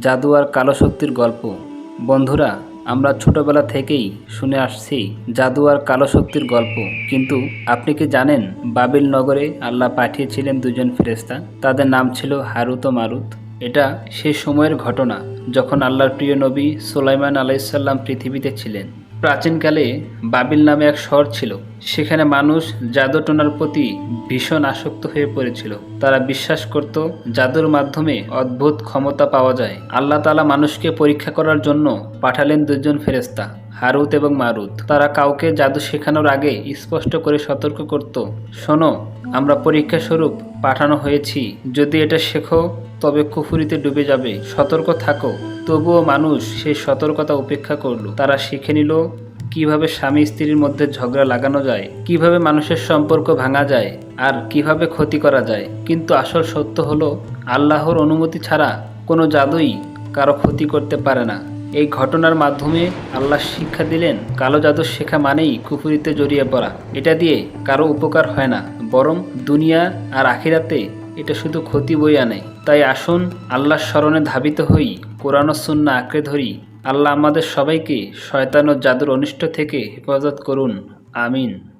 জাদু আর কালো শক্তির গল্প। বন্ধুরা, আমরা ছোটবেলা থেকেই শুনে আসছি জাদু আর কালো শক্তির গল্প। কিন্তু আপনি কি জানেন বাবিল নগরে আল্লাহ পাঠিয়েছিলেন দুজন ফেরেস্তা তাদের নাম ছিল হারুত ও মারুত। এটা সেই সময়ের ঘটনা, যখন আল্লাহর প্রিয় নবী সুলাইমান আলাইসাল্লাম পৃথিবীতে ছিলেন। প্রাচীনকালে বাবিল নামে এক শহর ছিল। সেখানে মানুষ জাদুটোনার প্রতি ভীষণ আসক্ত হয়ে পড়েছিল। তারা বিশ্বাস করত জাদুর মাধ্যমে অদ্ভুত ক্ষমতা পাওয়া যায়। আল্লাহ তালা মানুষকে পরীক্ষা করার জন্য পাঠালেন দুজন ফেরেস্তা হারুত এবং মারুত। তারা কাউকে জাদু শেখানোর আগে স্পষ্ট করে সতর্ক করত, শোনো, আমরা পরীক্ষা স্বরূপ পাঠানো হয়েছি। যদি এটা শেখো, তবে কুফুরিতে ডুবে যাবে। সতর্ক থাকো। তবুও মানুষ সেই সতর্কতা উপেক্ষা করল। তারা শিখে নিল কীভাবে স্বামী স্ত্রীর মধ্যে ঝগড়া লাগানো যায়, কীভাবে মানুষের সম্পর্ক ভাঙা যায়, আর কীভাবে ক্ষতি করা যায়। কিন্তু আসল সত্য হলো, আল্লাহর অনুমতি ছাড়া কোনো জাদুই কারও ক্ষতি করতে পারে না। এই ঘটনার মাধ্যমে আল্লাহ শিক্ষা দিলেন, কালো জাদু শেখা মানেই কুফুরিতে জড়িয়ে পড়া। এটা দিয়ে কারও উপকার হয় না, বরং দুনিয়া আর আখিরাতে এটা শুধু ক্ষতি বই আনে। তাই আসুন, আল্লাহর স্মরণে ধাবিত হই, কোরআন সুন্না আঁকড়ে ধরি। আল্লাহ আমাদের সবাইকে শয়তান ও জাদুর অনিষ্ট থেকে হেফাজত করুন। আমিন।